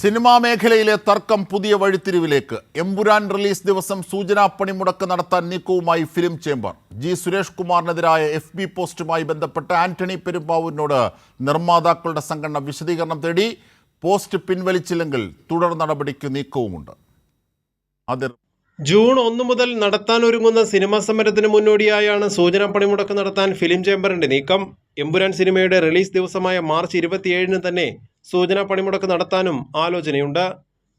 Cinema മേഖലയിലെ തർക്കം പുതിയ വഴിത്തിരിവിലേക്ക്. എമ്പുരാൻ റിലീസ് ദിവസം സൂചനാ പണിമുടക്ക് നടത്താൻ നീക്കവുമായി ഫിലിം ചേംബർ. ജി സുരേഷ് കുമാറിനെതിരായ എഫ് ബി പോസ്റ്റുമായി ബന്ധപ്പെട്ട് ആന്റണി പെരുമ്പാവൂരിനോട് നിർമ്മാതാക്കളുടെ സംഘടന വിശദീകരണം തേടി പോസ്റ്റ് പിൻവലിച്ചില്ലെങ്കിൽ തുടർ നടപടിക്ക് നീക്കവുമുണ്ട്. ജൂൺ ഒന്ന് മുതൽ നടത്താൻ ഒരുങ്ങുന്ന സിനിമാ സമരത്തിന് മുന്നോടിയായാണ് സൂചനാ പണിമുടക്ക് നടത്താൻ ഫിലിം ചേംബറിന്റെ നീക്കം. എമ്പുരാൻ സിനിമയുടെ റിലീസ് ദിവസമായ മാർച്ച് ഇരുപത്തിയേഴിന് തന്നെ സൂചനാ പണിമുടക്ക് നടത്താനും ആലോചനയുണ്ട്.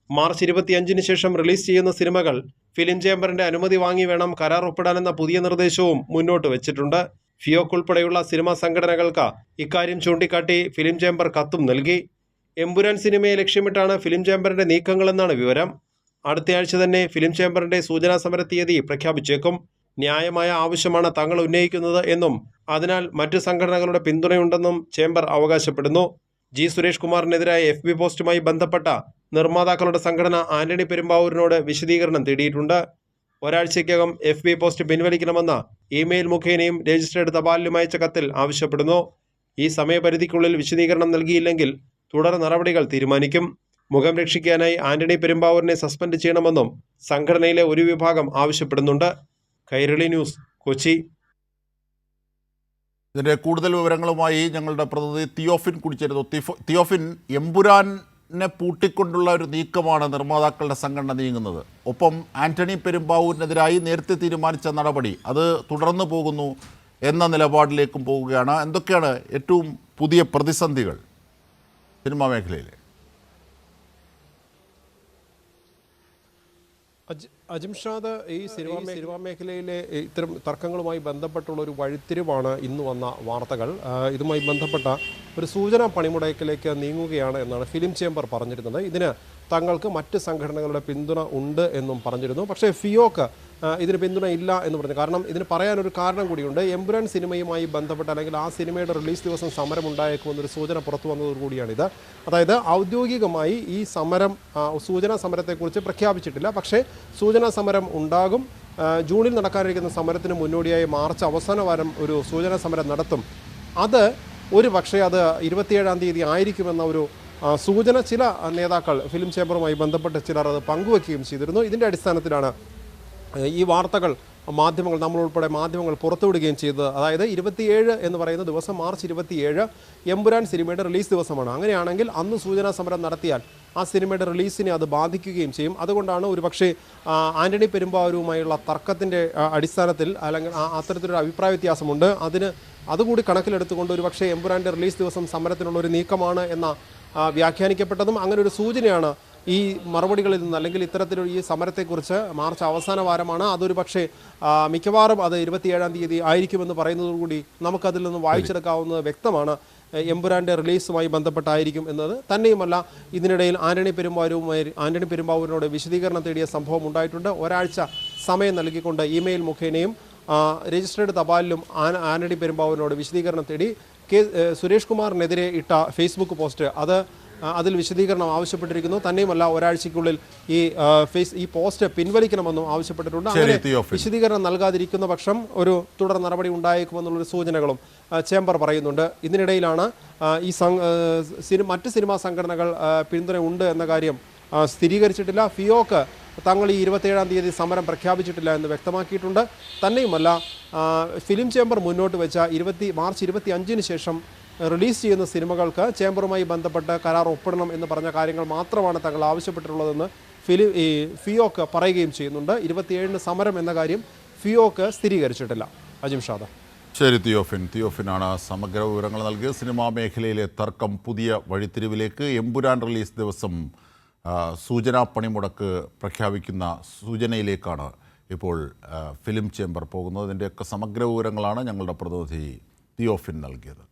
മാർച്ച് ഇരുപത്തിയഞ്ചിന് ശേഷം റിലീസ് ചെയ്യുന്ന സിനിമകൾ ഫിലിം ചേംബറിന്റെ അനുമതി വാങ്ങി വേണം കരാർ ഒപ്പിടാനെന്ന പുതിയ നിർദ്ദേശവും മുന്നോട്ട് വെച്ചിട്ടുണ്ട്. ഫിയോക്ക് ഉൾപ്പെടെയുള്ള സിനിമാ സംഘടനകൾക്ക് ഇക്കാര്യം ചൂണ്ടിക്കാട്ടി ഫിലിം ചേംബർ കത്തും നൽകി. എമ്പുരാൻ സിനിമയെ ലക്ഷ്യമിട്ടാണ് ഫിലിം ചേംബറിന്റെ നീക്കങ്ങളെന്നാണ് വിവരം. അടുത്തയാഴ്ച തന്നെ ഫിലിം ചേംബറിന്റെ സൂചനാ സമര തീയതി പ്രഖ്യാപിച്ചേക്കും. ന്യായമായ ആവശ്യമാണ് തങ്ങൾ ഉന്നയിക്കുന്നത് എന്നും അതിനാൽ മറ്റു സംഘടനകളുടെ പിന്തുണയുണ്ടെന്നും ചേംബർ അവകാശപ്പെടുന്നു. ജി സുരേഷ് കുമാറിനെതിരായ എഫ് ബി പോസ്റ്റുമായി ബന്ധപ്പെട്ട നിർമ്മാതാക്കളുടെ സംഘടന ആന്റണി പെരുമ്പാവൂരിനോട് വിശദീകരണം തേടിയിട്ടുണ്ട്. ഒരാഴ്ചയ്ക്കകം എഫ് ബി പോസ്റ്റ് പിൻവലിക്കണമെന്ന ഇമെയിൽ മുഖേനയും രജിസ്റ്റേർഡ് തപാലിലും അയച്ച കത്തിൽ ആവശ്യപ്പെടുന്നു. ഈ സമയപരിധിക്കുള്ളിൽ വിശദീകരണം നൽകിയില്ലെങ്കിൽ തുടർ നടപടികൾ തീരുമാനിക്കും. മുഖം രക്ഷിക്കാനായി ആന്റണി പെരുമ്പാവൂരിനെ സസ്പെൻഡ് ചെയ്യണമെന്നും സംഘടനയിലെ ഒരു വിഭാഗം ആവശ്യപ്പെടുന്നുണ്ട്. കൈരളി ന്യൂസ് കൊച്ചി. ഇതിന്റെ കൂടുതൽ വിവരങ്ങളുമായി ഞങ്ങളുടെ പ്രതിനിധി തിയോഫിൻ കുടിച്ചേരുന്നു. തിയോഫിൻ എമ്പുരാനെ പൂട്ടിക്കൊണ്ടുള്ള ഒരു നീക്കമാണ് നിർമ്മാതാക്കളുടെ സംഘടന നീങ്ങുന്നത്. ഒപ്പം ആന്റണി പെരുമ്പാവൂരിനെതിരായി നേരത്തെ തീരുമാനിച്ച നടപടി അത് തുടർന്നു പോകുന്നു എന്ന നിലപാടിലേക്കും പോവുകയാണ് എന്തൊക്കെയാണ് ഏറ്റവും പുതിയ പ്രതിസന്ധികൾ സിനിമാ മേഖലയിൽ അജിംഷാദ് ഈ സിനിമാ സിനിമാ മേഖലയിലെ ഇത്തരം തർക്കങ്ങളുമായി ബന്ധപ്പെട്ടുള്ള ഒരു വഴിത്തിരിവാണ് ഇന്ന് വന്ന വാർത്തകൾ. ഇതുമായി ബന്ധപ്പെട്ട ഒരു സൂചനാ പണിമുടക്കിലേക്ക് നീങ്ങുകയാണ് എന്നാണ് ഫിലിം ചേംബർ പറഞ്ഞിരുന്നത്. ഇതിന് തങ്ങൾക്ക് മറ്റ് സംഘടനകളുടെ പിന്തുണ ഉണ്ട് എന്നും പറഞ്ഞിരുന്നു. പക്ഷേ ഫിയോക്ക് ഇതിന് പിന്തുണ ഇല്ല എന്ന് പറഞ്ഞു. കാരണം ഇതിന് പറയാനൊരു കാരണം കൂടിയുണ്ട്. എംബുരാൻ സിനിമയുമായി ബന്ധപ്പെട്ട് അല്ലെങ്കിൽ ആ സിനിമയുടെ റിലീസ് ദിവസം സമരം ഉണ്ടായേക്കുമെന്നൊരു സൂചന പുറത്തു വന്നതോടുകൂടിയാണിത് അതായത് ഔദ്യോഗികമായി ഈ സമരം സൂചനാ സമരത്തെക്കുറിച്ച് പ്രഖ്യാപിച്ചിട്ടില്ല. പക്ഷേ സൂചനാ സമരം ഉണ്ടാകും. ജൂണിൽ നടക്കാനിരിക്കുന്ന സമരത്തിന് മുന്നോടിയായി മാർച്ച് അവസാന വാരം ഒരു സൂചനാ സമരം നടത്തും. അത് ഒരു പക്ഷേ അത് ഇരുപത്തിയേഴാം തീയതി ആയിരിക്കുമെന്ന ഒരു സൂചന ചില നേതാക്കൾ ഫിലിം ചേംബറുമായി ബന്ധപ്പെട്ട് ചിലർ അത് പങ്കുവയ്ക്കുകയും ചെയ്തിരുന്നു. ഇതിന്റെ അടിസ്ഥാനത്തിലാണ് ഈ വാർത്തകൾ മാധ്യമങ്ങൾ നമ്മളുൾപ്പെടെ മാധ്യമങ്ങൾ പുറത്തുവിടുകയും ചെയ്തത്. അതായത് ഇരുപത്തിയേഴ് എന്ന് പറയുന്ന ദിവസം മാർച്ച് ഇരുപത്തിയേഴ് എമ്പുരാൻ സിനിമയുടെ റിലീസ് ദിവസമാണ്. അങ്ങനെയാണെങ്കിൽ അന്ന് സൂചനാ സമരം നടത്തിയാൽ ആ സിനിമയുടെ റിലീസിനെ അത് ബാധിക്കുകയും ചെയ്യും. അതുകൊണ്ടാണ് ഒരുപക്ഷെ ആന്റണി പെരുമ്പാവൂരുമായുള്ള തർക്കത്തിന്റെ അടിസ്ഥാനത്തിൽ അല്ലെങ്കിൽ അത്തരത്തിലൊരു അഭിപ്രായ വ്യത്യാസമുണ്ട്. അതിന് അതുകൂടി കണക്കിലെടുത്തുകൊണ്ട് ഒരുപക്ഷെ എമ്പുരാന്റെ റിലീസ് ദിവസം സമരത്തിനുള്ള ഒരു നീക്കമാണ് എന്ന വ്യാഖ്യാനിക്കപ്പെട്ടതും അങ്ങനെ ഒരു സൂചനയാണ് ഈ മറുപടികളിൽ നിന്ന് അല്ലെങ്കിൽ ഇത്തരത്തിലൊരു ഈ സമരത്തെക്കുറിച്ച് മാർച്ച് അവസാന വാരമാണ്. അതൊരു പക്ഷേ മിക്കവാറും അത് ഇരുപത്തിയേഴാം തീയതി ആയിരിക്കുമെന്ന് പറയുന്നതോടുകൂടി നമുക്കതിൽ നിന്ന് വായിച്ചെടുക്കാവുന്നത് വ്യക്തമാണ്. എമ്പുരാന്റെ റിലീസുമായി ബന്ധപ്പെട്ടായിരിക്കും എന്നത്. തന്നെയുമല്ല ഇതിനിടയിൽ ആന്റണി പെരുമ്പാവൂരുമായി ആന്റണി പെരുമ്പാവൂരിനോട് വിശദീകരണം തേടിയ സംഭവം ഉണ്ടായിട്ടുണ്ട്. ഒരാഴ്ച സമയം നൽകിക്കൊണ്ട് ഇമെയിൽ മുഖേനയും രജിസ്റ്റേർഡ് തപാലിലും ആന- ആന്റണി പെരുമ്പാവൂരിനോട് വിശദീകരണം തേടി കെ സുരേഷ് കുമാറിനെതിരെ ഇട്ട ഫേസ്ബുക്ക് പോസ്റ്റ്. അത് അതിൽ വിശദീകരണം ആവശ്യപ്പെട്ടിരിക്കുന്നു. തന്നെയുമല്ല ഒരാഴ്ചയ്ക്കുള്ളിൽ ഈ ഫേസ് ഈ പോസ്റ്റ് പിൻവലിക്കണമെന്നും ആവശ്യപ്പെട്ടിട്ടുണ്ട്. അങ്ങനെ വിശദീകരണം നൽകാതിരിക്കുന്ന പക്ഷം ഒരു തുടർ നടപടി ഉണ്ടായേക്കുമെന്നുള്ളൊരു സൂചനകളും ചേംബർ പറയുന്നുണ്ട്. ഇതിനിടയിലാണ് ഈ സിനിമ സിനി മറ്റ് സിനിമാ സംഘടനകൾ പിന്തുണ ഉണ്ട് എന്ന കാര്യം സ്ഥിരീകരിച്ചിട്ടില്ല. ഫിയോക്ക് തങ്ങൾ ഈ ഇരുപത്തേഴാം തീയതി സമരം പ്രഖ്യാപിച്ചിട്ടില്ല എന്ന് വ്യക്തമാക്കിയിട്ടുണ്ട്. തന്നെയുമല്ല ഫിലിം ചേംബർ മുന്നോട്ട് വെച്ച ഇരുപത്തി മാർച്ച് ഇരുപത്തി അഞ്ചിന് ശേഷം റിലീസ് ചെയ്യുന്ന സിനിമകൾക്ക് ചേംബറുമായി ബന്ധപ്പെട്ട് കരാർ ഒപ്പിടണം എന്ന് പറഞ്ഞ കാര്യങ്ങൾ മാത്രമാണ് തങ്ങൾ ആവശ്യപ്പെട്ടിട്ടുള്ളതെന്ന് ഫിലി ഈ ഫിയോക്ക് പറയുകയും ചെയ്യുന്നുണ്ട്. ഇരുപത്തിയേഴിന് സമരം എന്ന കാര്യം ഫിയോക്ക് സ്ഥിരീകരിച്ചിട്ടില്ല. അജിം ഷാദ. ശരി തിയോഫിൻ. തിയോഫിനാണ് സമഗ്ര വിവരങ്ങൾ നൽകിയത് സിനിമാ മേഖലയിലെ തർക്കം പുതിയ വഴിത്തിരിവിലേക്ക് എമ്പുരാൻ റിലീസ് ദിവസം സൂചനാ പണിമുടക്ക് പ്രഖ്യാപിക്കുന്ന സൂചനയിലേക്കാണ് ഇപ്പോൾ ഫിലിം ചേംബർ പോകുന്നത്. ഇതിന്റെയൊക്കെ സമഗ്ര വിവരങ്ങളാണ് ഞങ്ങളുടെ പ്രതിനിധി തിയോഫിൻ നൽകിയത്.